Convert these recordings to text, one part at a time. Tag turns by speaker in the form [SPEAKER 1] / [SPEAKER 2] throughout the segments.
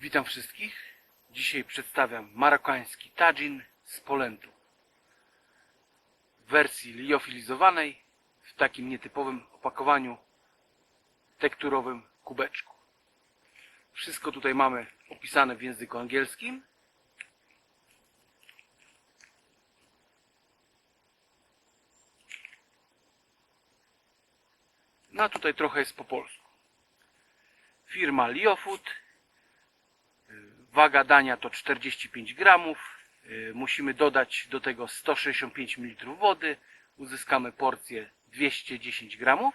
[SPEAKER 1] Witam wszystkich. Dzisiaj przedstawiam marokański tadżin z Polentu. W wersji liofilizowanej, w takim nietypowym opakowaniu tekturowym kubeczku. Wszystko tutaj mamy opisane w języku angielskim. No a tutaj trochę jest po polsku. Firma Liofood. Waga dania to 45 gramów. Y, Musimy dodać do tego 165 ml wody. Uzyskamy porcję 210 gramów.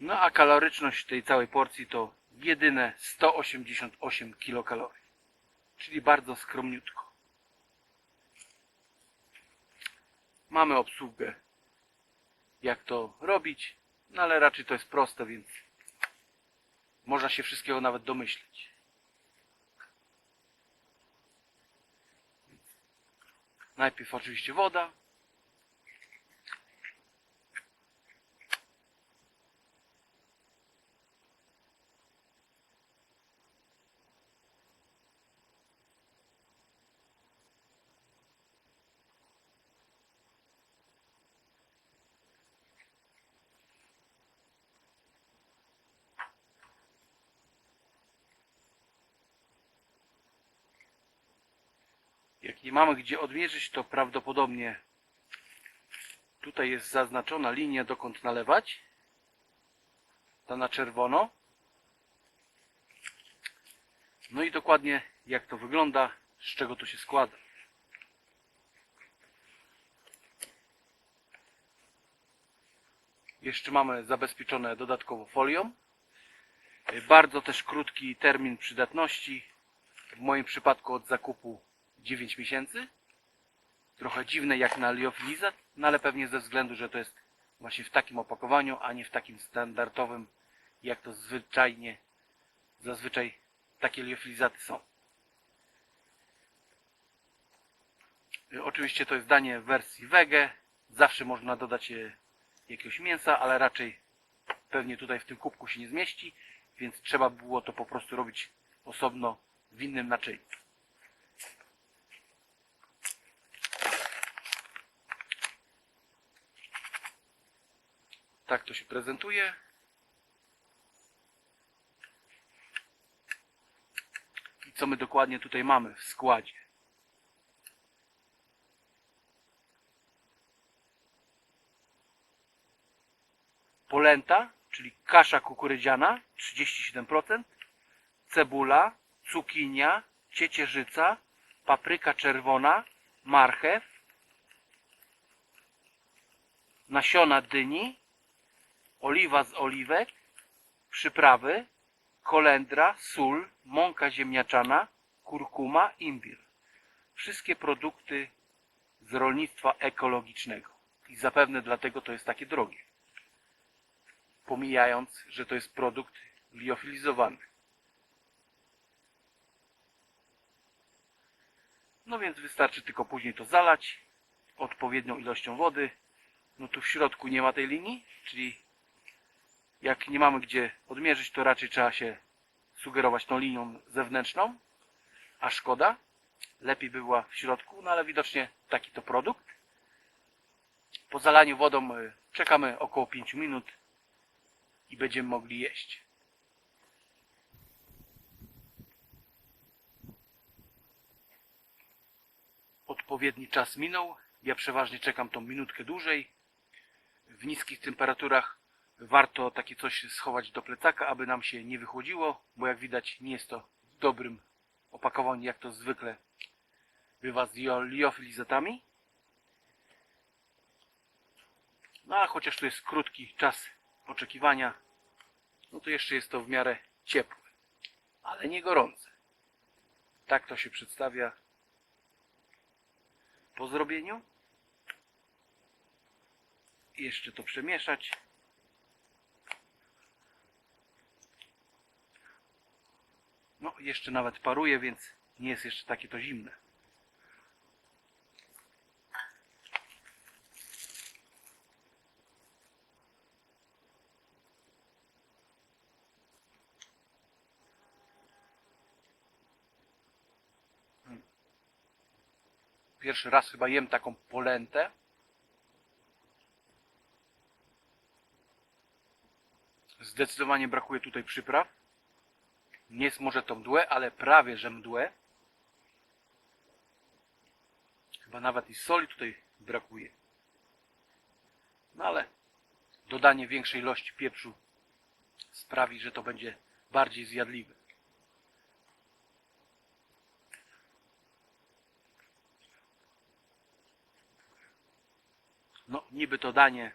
[SPEAKER 1] No a kaloryczność tej całej porcji to jedyne 188 kilokalorii. Czyli bardzo skromniutko. Mamy obsługę jak to robić, no ale raczej to jest proste, więc można się wszystkiego nawet domyśleć. Najpierw oczywiście woda. Jak nie mamy gdzie odmierzyć, to prawdopodobnie tutaj jest zaznaczona linia, dokąd nalewać. Ta na czerwono. No i dokładnie jak to wygląda, z czego to się składa. Jeszcze mamy zabezpieczone dodatkowo folią. Bardzo też krótki termin przydatności. W moim przypadku od zakupu 9 miesięcy. Trochę dziwne jak na liofilizat, no ale pewnie ze względu, że to jest właśnie w takim opakowaniu, a nie w takim standardowym, jak to zwyczajnie, zazwyczaj takie liofilizaty są. Y, Oczywiście to jest danie w wersji wege. Zawsze można dodać e, jakiegoś mięsa, ale raczej pewnie tutaj w tym kubku się nie zmieści, więc trzeba było to po prostu robić osobno w innym naczyniu. Tak to się prezentuje. I co my dokładnie tutaj mamy w składzie? Polenta, czyli kasza kukurydziana 37%, cebula, cukinia, ciecierzyca, papryka czerwona, marchew, nasiona dyni, oliwa z oliwek, przyprawy, kolendra, sól, mąka ziemniaczana, kurkuma, imbir. Wszystkie produkty z rolnictwa ekologicznego. I zapewne dlatego to jest takie drogie. Pomijając, że to jest produkt liofilizowany. No więc wystarczy tylko później to zalać odpowiednią ilością wody. No tu w środku nie ma tej linii, czyli jak nie mamy gdzie odmierzyć, to raczej trzeba się sugerować tą linią zewnętrzną, a szkoda. Lepiej by była w środku, no ale widocznie taki to produkt. Po zalaniu wodą y, czekamy około 5 minut i będziemy mogli jeść. Odpowiedni czas minął. Ja przeważnie czekam tą minutkę dłużej. W niskich temperaturach warto takie coś schować do plecaka, aby nam się nie wychłodziło, bo jak widać nie jest to w dobrym opakowaniu, jak to zwykle bywa z lio- liofilizatami. No a chociaż to jest krótki czas oczekiwania, no to jeszcze jest to w miarę ciepłe, ale nie gorące. Tak to się przedstawia po zrobieniu. Jeszcze to przemieszać. No, jeszcze nawet paruje, więc nie jest jeszcze takie to zimne. Hmm. Pierwszy raz chyba jem taką polentę. Zdecydowanie brakuje tutaj przypraw. Nie jest może to mdłe, ale prawie że mdłe. Chyba nawet i soli tutaj brakuje. No ale dodanie większej ilości pieprzu sprawi, że to będzie bardziej zjadliwe. No, niby to danie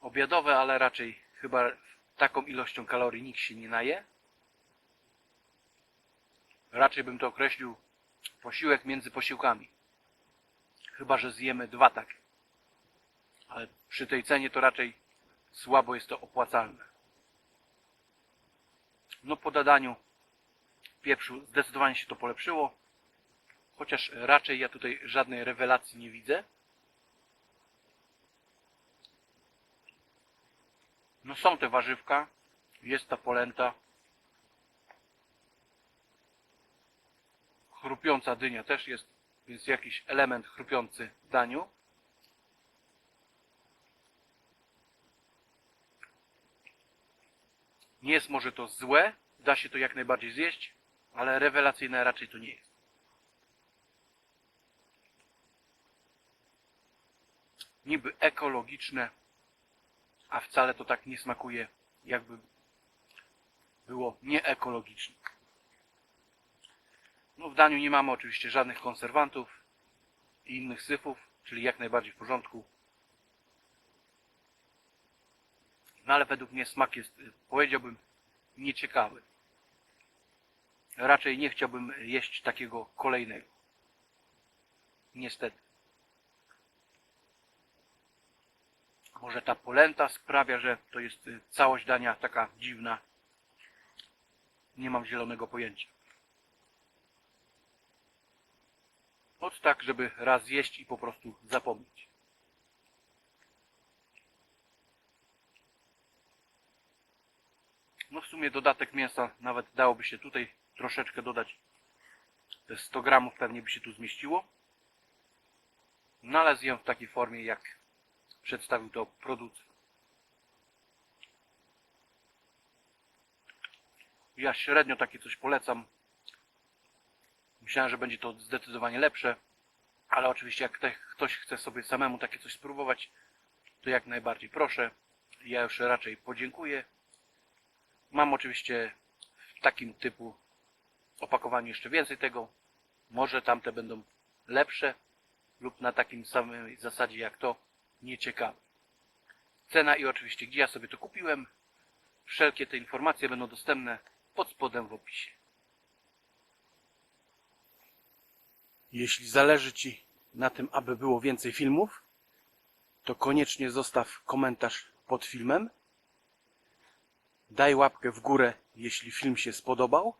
[SPEAKER 1] obiadowe, ale raczej chyba taką ilością kalorii nikt się nie naje. Raczej bym to określił posiłek między posiłkami. Chyba, że zjemy dwa takie. Ale przy tej cenie to raczej słabo jest to opłacalne. No po dodaniu pieprzu zdecydowanie się to polepszyło. Chociaż raczej ja tutaj żadnej rewelacji nie widzę. No są te warzywka, jest ta polenta. Chrupiąca dynia też jest, więc jakiś element chrupiący w daniu. Nie jest może to złe, da się to jak najbardziej zjeść, ale rewelacyjne raczej to nie jest. Niby ekologiczne, a wcale to tak nie smakuje, jakby było nieekologiczne. No w daniu nie mamy oczywiście żadnych konserwantów i innych syfów, czyli jak najbardziej w porządku. No ale według mnie smak jest, powiedziałbym, nieciekawy. Raczej nie chciałbym jeść takiego kolejnego. Niestety. Może ta polenta sprawia, że to jest y, całość dania taka dziwna. Nie mam zielonego pojęcia. Od tak, żeby raz zjeść i po prostu zapomnieć. No w sumie dodatek mięsa nawet dałoby się tutaj troszeczkę dodać. Te 100 gramów pewnie by się tu zmieściło. No ale zjem w takiej formie, jak przedstawił to producent. Ja średnio takie coś polecam. Myślałem, że będzie to zdecydowanie lepsze, ale oczywiście jak ktoś chce sobie samemu takie coś spróbować, to jak najbardziej proszę. Ja już raczej podziękuję. Mam oczywiście w takim typu opakowaniu jeszcze więcej tego. Może tamte będą lepsze lub na takim samej zasadzie jak to nieciekawe. Cena i oczywiście gdzie ja sobie to kupiłem. Wszelkie te informacje będą dostępne pod spodem w opisie. Jeśli zależy Ci na tym, aby było więcej filmów, to koniecznie zostaw komentarz pod filmem. Daj łapkę w górę, jeśli film się spodobał.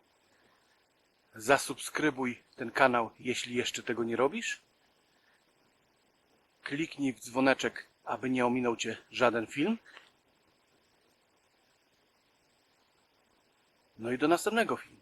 [SPEAKER 1] Zasubskrybuj ten kanał, jeśli jeszcze tego nie robisz. Kliknij w dzwoneczek, aby nie ominął Cię żaden film. No i do następnego filmu.